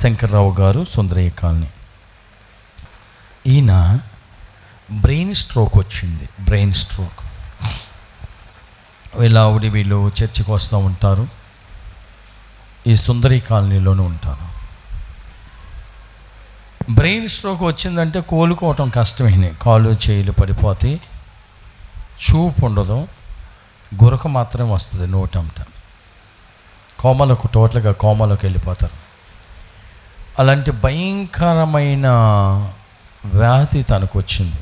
శంకర్రావు గారు సుందరయ్య కాలనీ. ఈయన brain stroke వచ్చింది బ్రెయిన్ స్ట్రోక్. వీళ్ళ ఆవిడ వీళ్ళు చర్చికి వస్తూ ఉంటారు. ఈ సుందరి కాలనీలోనే ఉంటారు. బ్రెయిన్ స్ట్రోక్ వచ్చిందంటే కోలుకోవటం కష్టమే కాళ్ళు చేయిలు పడిపోతే చూపు ఉండదు. గురక మాత్రమే వస్తుంది నోటంట కోమలకు టోటల్గా కోమలోకి వెళ్ళిపోతారు. అలాంటి భయంకరమైన వ్యాధి తనకు వచ్చింది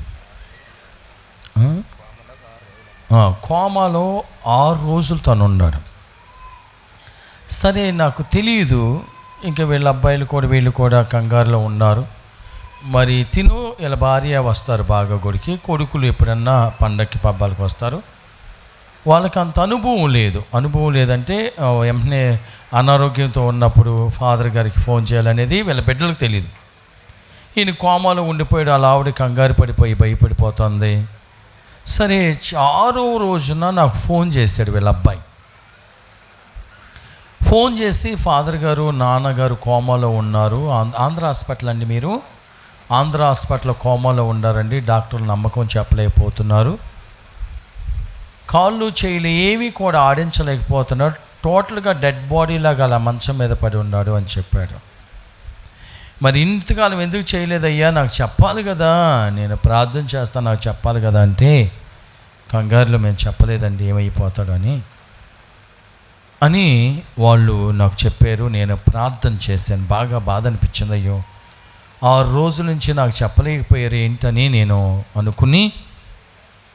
కోమాలో ఆరు రోజులు తను ఉన్నాడు సరే నాకు తెలియదు ఇంకా వీళ్ళ అబ్బాయిలు కూడా వీళ్ళు కూడా కంగారులో ఉన్నారు. మరి తిను వీళ్ళ భార్య వస్తారు బాగా గుడికి. కొడుకులు ఎప్పుడన్నా పండక్కి పబ్బాలకు వస్తారు. వాళ్ళకి అంత అనుభవం లేదు. అనుభవం లేదంటే వెంటనే అనారోగ్యంతో ఉన్నప్పుడు ఫాదర్ గారికి ఫోన్ చేయాలనేది వీళ్ళ బిడ్డలకు తెలియదు ఈయన కోమాలో ఉండిపోయాడు అలా ఆవిడ కంగారు పడిపోయి భయపడిపోతుంది. సరే ఆరో రోజున నాకు ఫోన్ చేశాడు వీళ్ళ అబ్బాయి. ఫోన్ చేసి ఫాదర్ గారు నాన్నగారు కోమాలో ఉన్నారు. ఆం- ఆంధ్ర హాస్పిటల్ అండి మీరు? ఆంధ్ర హాస్పిటల్ కోమాలో ఉండారండి డాక్టర్లు నమ్మకం చెప్పలేకపోతున్నారు. కాళ్ళు చేయలు ఏమీ కూడా ఆడించలేకపోతున్నారు. టోటల్గా డెడ్ బాడీలాగా అలా మంచం మీద పడి ఉన్నాడు అని చెప్పాడు. మరి ఇంతకాలం ఎందుకు చేయలేదయ్యా? నాకు చెప్పాలి కదా. నేను ప్రార్థన చేస్తాను నాకు చెప్పాలి కదా అంటే కంగారులో మేము చెప్పలేదండి ఏమైపోతాడు అని. అని వాళ్ళు నాకు చెప్పారు నేను ప్రార్థన చేశాను. బాగా బాధ అనిపించింది అయ్యో. ఆరు రోజుల నుంచి నాకు చెప్పలేకపోయారు ఏంటని నేను అనుకుని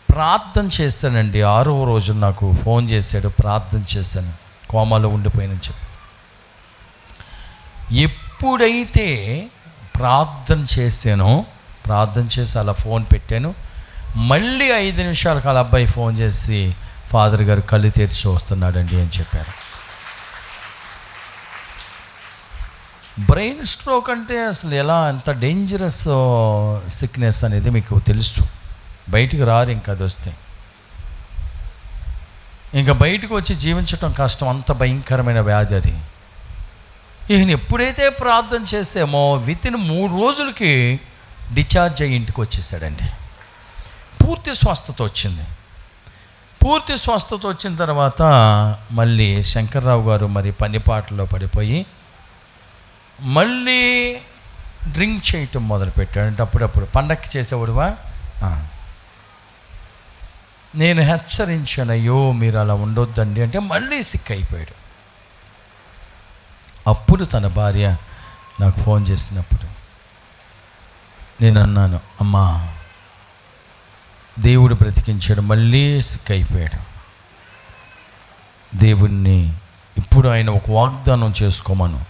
ప్రార్థన చేశానండి. ఆరో రోజు నాకు ఫోన్ చేశాడు ప్రార్థన చేశాను. కోమాలో ఉండిపోయినని చెప్పి. ఎప్పుడైతే ప్రార్థన చేశానో ప్రార్థన చేసి అలా ఫోన్ పెట్టాను. మళ్ళీ ఐదు నిమిషాలకు అలా అబ్బాయి ఫోన్ చేసి ఫాదర్ గారు కళ్ళు తెరిచి వస్తున్నాడండి అని చెప్పారు. బ్రెయిన్ స్ట్రోక్ అంటే అసలు ఎలా ఎంత డేంజరస్ సిక్నెస్ అనేది మీకు తెలుసు. బయటికి రారు ఇంకా అది వస్తే. ఇంకా బయటకు వచ్చి జీవించటం కష్టం. అంత భయంకరమైన వ్యాధి అది. ఈయన ఎప్పుడైతే ప్రార్థన చేసామో విత్ ఇన్ మూడు రోజులకి డిశ్చార్జ్ అయ్యి ఇంటికి వచ్చేసాడండి. పూర్తి స్వస్థత వచ్చింది. పూర్తి స్వస్థత వచ్చిన తర్వాత మళ్ళీ శంకర్రావు గారు మరి పనిపాటలో పడిపోయి మళ్ళీ డ్రింక్ చేయటం మొదలుపెట్టాడు అంటే అప్పుడప్పుడు పండక్కి చేసేవాడువా? నేను హెచ్చరించాను అయ్యో మీరు అలా ఉండొద్దండి అంటే మళ్ళీ సిక్ అయిపోయాడు. అప్పుడు తన భార్య నాకు ఫోన్ చేసినప్పుడు నేను అన్నాను అమ్మా దేవుడు బ్రతికించాడు మళ్ళీ సిక్ అయిపోయాడు. దేవుణ్ణి ఇప్పుడు ఆయన ఒక వాగ్దానం చేసుకోమను.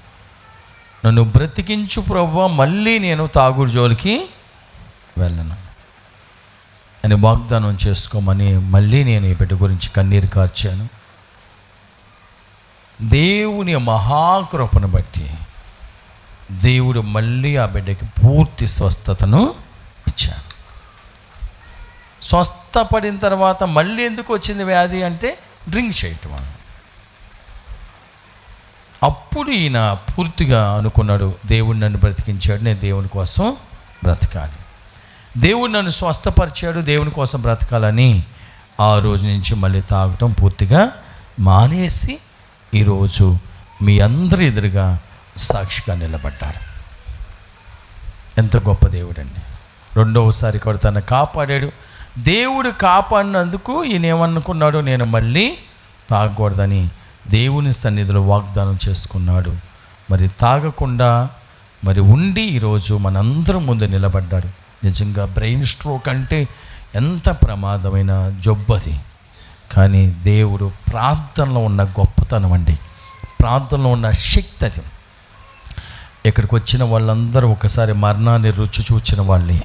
నన్ను బ్రతికించు ప్రభు మళ్ళీ నేను తాగుడు జోలికి వెళ్ళను. అని వాగ్దానం చేసుకోమని మళ్ళీ నేను ఈ బిడ్డ గురించి కన్నీరు కార్చాను. దేవుని మహాకృపను బట్టి దేవుడు మళ్ళీ ఆ బిడ్డకి పూర్తి స్వస్థతను ఇచ్చాడు. స్వస్థపడిన తర్వాత మళ్ళీ ఎందుకు వచ్చింది వ్యాధి అంటే డ్రింక్ చేయటం అప్పుడు ఈయన పూర్తిగా అనుకున్నాడు దేవుడు నన్ను బ్రతికించాడు నేను దేవుని కోసం బ్రతకాలి. దేవుడు నన్ను స్వస్థపరిచాడు దేవుని కోసం బ్రతకాలని ఆ రోజు నుంచి మళ్ళీ తాగటం పూర్తిగా మానేసి ఈరోజు మీ అందరి ఎదురుగా సాక్షిగా నిలబడ్డాడు ఎంత గొప్ప దేవుడండి. రెండవసారి కూడా తను కాపాడాడు. దేవుడు కాపాడినందుకు ఈయన ఏమనుకున్నాడు నేను మళ్ళీ తాగకూడదని దేవుని సన్నిధిలో వాగ్దానం చేసుకున్నాడు. మరి తాగకుండా మరి ఉండి ఈరోజు మనందరం ముందు నిలబడ్డాడు. నిజంగా బ్రెయిన్ స్ట్రోక్ అంటే ఎంత ప్రమాదమైన జబ్బది కానీ దేవుడు ప్రార్థనలో ఉన్న గొప్పతనం అండి. ప్రార్థనలో ఉన్న శక్తి అది. ఇక్కడికి వచ్చిన వాళ్ళందరూ ఒకసారి మరణాన్ని రుచి చూచిన వాళ్ళే.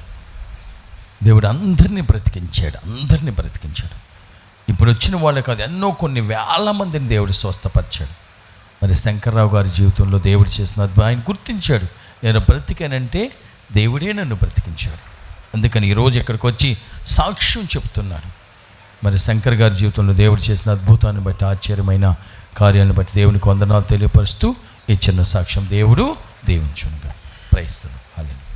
దేవుడు అందరినీ బ్రతికించాడు అందరినీ బ్రతికించాడు. ఇప్పుడు వచ్చిన వాళ్ళే కాదు ఎన్నో కొన్ని వేల మందిని దేవుడు స్వస్థపరిచాడు. మరి శంకర్రావు గారి జీవితంలో దేవుడు చేసిన ఆయన గుర్తించాడు. నేను బ్రతికానంటే దేవుడే నన్ను బ్రతికించాడు. అందుకని ఈరోజు ఇక్కడికి వచ్చి సాక్ష్యం చెప్తున్నారు. మరి శంకర్ గారి జీవితంలో దేవుడు చేసిన అద్భుతాన్ని బట్టి ఆశ్చర్యమైన కార్యాలను బట్టి దేవునికి వందనాలు తెలియపరుస్తూ ఈ చిన్న సాక్ష్యం దేవుడు దీవించునుగా ప్రయత్నం అలాగే